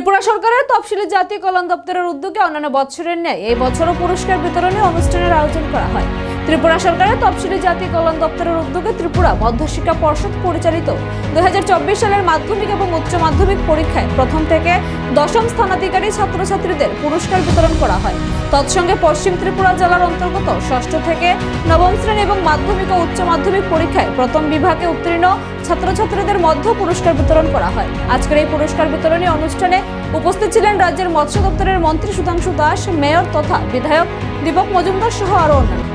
ত্রিপুরা সরকারের তফসিলি জাতীয় কল্যাণ দপ্তরের উদ্যোগে অন্যান্য বছরের ন্যায় এই বছরও পুরস্কার বিতরণী অনুষ্ঠানের আয়োজন করা হয়। ত্রিপুরা সরকারের তফসিলি জাতি কল্যাণ দপ্তরের উদ্যোগে ত্রিপুরা মধ্যশিক্ষা পর্ষদ পরিচালিত। দু হাজার চব্বিশ সালের মাধ্যমিক এবং উচ্চ মাধ্যমিক পরীক্ষায় প্রথম থেকে দশম স্থানাধিকারী ছাত্রছাত্রীদের পুরস্কার বিতরণ করা হয়। তৎসঙ্গে পশ্চিম ত্রিপুরা জেলার অন্তর্গত ষষ্ঠ থেকে নবম শ্রেণি এবং মাধ্যমিক ও উচ্চ মাধ্যমিক পরীক্ষায় প্রথম বিভাগে উত্তীর্ণ ছাত্রছাত্রীদের মধ্যে পুরস্কার বিতরণ করা হয়। আজকের এই পুরস্কার বিতরণী অনুষ্ঠানে উপস্থিত ছিলেন রাজ্যের মৎস্য দপ্তরের মন্ত্রী সুধাংশু দাস, মেয়র তথা বিধায়ক দীপক মজুমদার সহ আরও অন্যান্য।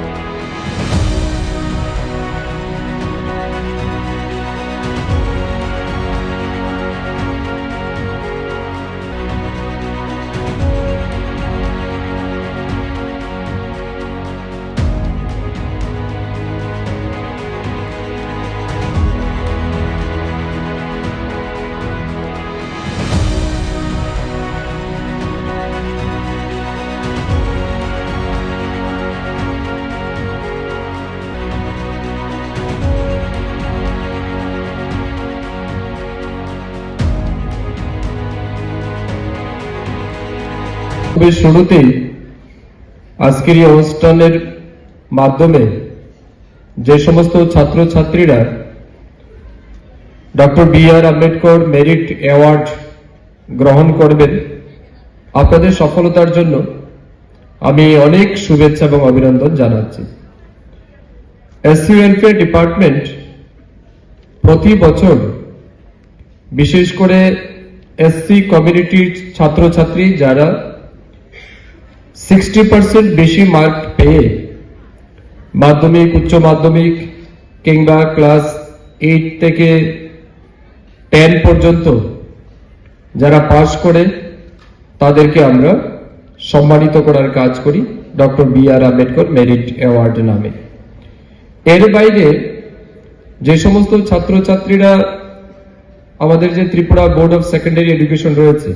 তবে শুরুতেই আজকের এই অনুষ্ঠানের মাধ্যমে যে সমস্ত ছাত্রছাত্রীরা doctor B R Ambedkar merit award গ্রহণ করবেন, আপনাদের সফলতার জন্য আমি অনেক শুভেচ্ছা এবং অভিনন্দন জানাচ্ছি। এসসি ওয়েলফেয়ার ডিপার্টমেন্ট প্রতি বছর বিশেষ করে এসসি কমিউনিটির ছাত্রছাত্রী যারা সিক্সটি পার্সেন্ট বেশি মার্ক পেয়ে মাধ্যমিক, উচ্চ মাধ্যমিক কিংবা ক্লাস এইট থেকে টেন পর্যন্ত যারা পাস করে, তাদেরকে আমরা সম্মানিত করার কাজ করি doctor B R Ambedkar merit award নামে। এর বাইরে যে সমস্ত ছাত্রছাত্রীরা আমাদের যে Tripura board of secondary education রয়েছে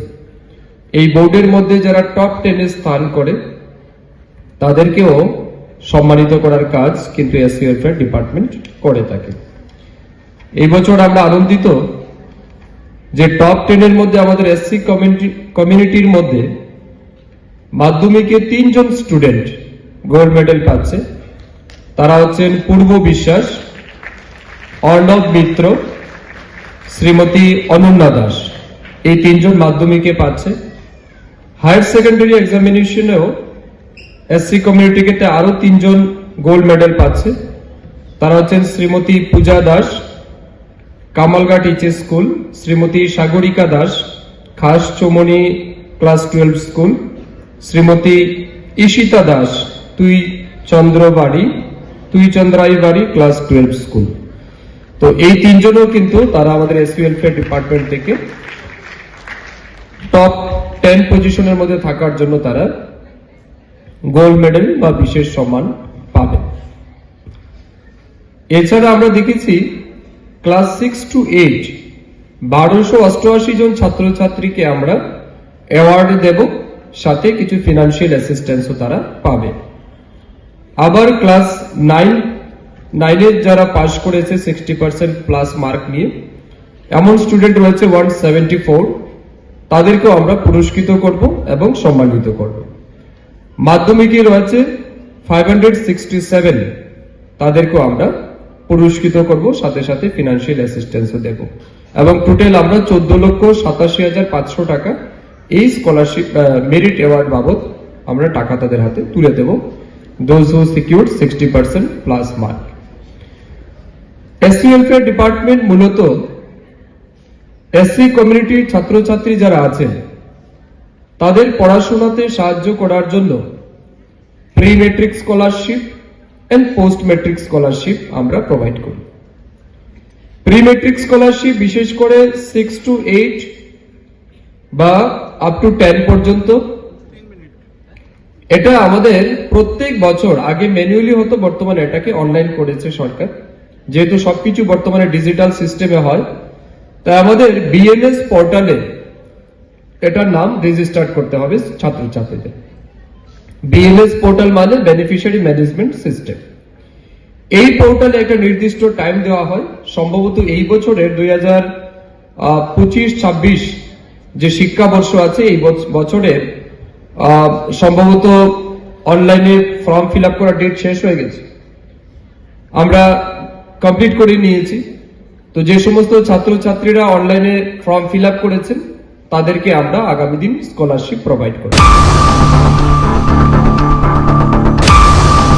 এই বোর্ডের মধ্যে যারা টপ টেনে স্থান করে, তাদেরকেও সম্মানিত করার কাজ কিন্তু ওয়েলফেয়ার ডিপার্টমেন্ট করে থাকে। এই বছর আমরা আনন্দিত যে টপ টেনের মধ্যে আমাদের এসসি কমিউনিটির মধ্যে মাধ্যমিকে তিনজন স্টুডেন্ট গোল্ড মেডেল পাচ্ছে। তারা হচ্ছেন পূর্ব বিশ্বাস, অর্ণব মিত্র, শ্রীমতী অনন্যা দাস। এই তিনজন মাধ্যমিকে পাচ্ছে। হায়ার সেকেন্ডারি এক্সামিনেশনেও এসসি কমিউনিটি কমিউনিটিতে আরও তিনজন গোল্ড মেডেল পাচ্ছে। তারা হচ্ছেন Shrimati Puja Das Kamalghat HS school, Shrimati Sagarika Das, Khas Chaumani class twelve school, Shrimati Ishita Das, Tui Chandrabari, Tui চন্দ্রাই বাড়ি ক্লাস টুয়েলভ স্কুল। তো এই তিনজনও কিন্তু তারা আমাদের এসপি ডিপার্টমেন্ট থেকে টপ টেন পজিশনের মধ্যে থাকার জন্য তারা গোল্ড মেডেল বা বিশেষ সম্মান পাবে। এছাড়া আমরা দেখেছি ক্লাস সিক্স টু এইট বারোশো অষ্টআশি জন ছাত্রছাত্রীকে আমরা অ্যাওয়ার্ড দেব, সাথে কিছু ফিনান্সিয়াল অ্যাসিস্ট্যান্সও তারা পাবে। আবার ক্লাস নাইন নাইনের যারা পাশ করেছে সিক্সটি পার্সেন্ট প্লাস মার্ক নিয়ে, এমন স্টুডেন্ট রয়েছে ওয়ান সেভেন্টি ফোর তাদেরকেও আমরা পুরস্কৃত করব এবং সম্মানিত করব। মাধ্যমিকে রয়েছে ফাইভ তাদেরকেও আমরা পুরস্কৃত করব, সাথে সাথে ফিনান্সিয়াল অ্যাসিস্ট্যান্সও দেব। এবং টোটাল আমরা চোদ্দ লক্ষ সাতাশি হাজার পাঁচশো টাকা এই স্কলারশিপ মেরিট অ্যাওয়ার্ড বাবদ আমরা টাকা তাদের হাতে তুলে দেব। Those who secure sixty percent plus mark SC welfare department মূলত এসসি কমিউনিটির ছাত্রছাত্রী যারা আছেন, তাদের পড়াশোনাতে সাহায্য করার জন্য pre matric scholarship and post matric scholarship আমরা প্রোভাইড করি। প্রি মেট্রিক স্কলারশিপ বিশেষ করে সিক্স টু এইট বা আপ টু টেন পর্যন্ত। এটা আমাদের প্রত্যেক বছর, আগে ম্যানুয়ালি হতো, বর্তমানে এটাকে অনলাইন করেছে সরকার। যেহেতু সবকিছু বর্তমানে ডিজিটাল সিস্টেমে হয় তাই আমাদের বিএনএস পোর্টালে এটার নাম রেজিস্টার করতে হবে ছাত্রছাত্রীদের। বিএনএস পোর্টাল মানে বেনিফিশিয়ারি ম্যানেজমেন্ট সিস্টেম এই পোর্টালে একটা নির্দিষ্ট টাইম দেওয়া হয়। সম্ভবত এই বছরের দুই হাজার পঁচিশ ছাব্বিশ যে শিক্ষাবর্ষ আছে এই বছ- বছরে আহ, সম্ভবত অনলাইনে ফর্ম ফিল আপ করার ডেট শেষ হয়ে গেছে। আমরা কমপ্লিট করে নিয়েছি। তো যে সমস্ত ছাত্রছাত্রীরা অনলাইনে ফর্ম ফিল আপ করেছেন, তাদেরকে আমরা আগামী দিন স্কলারশিপ প্রোভাইড করব।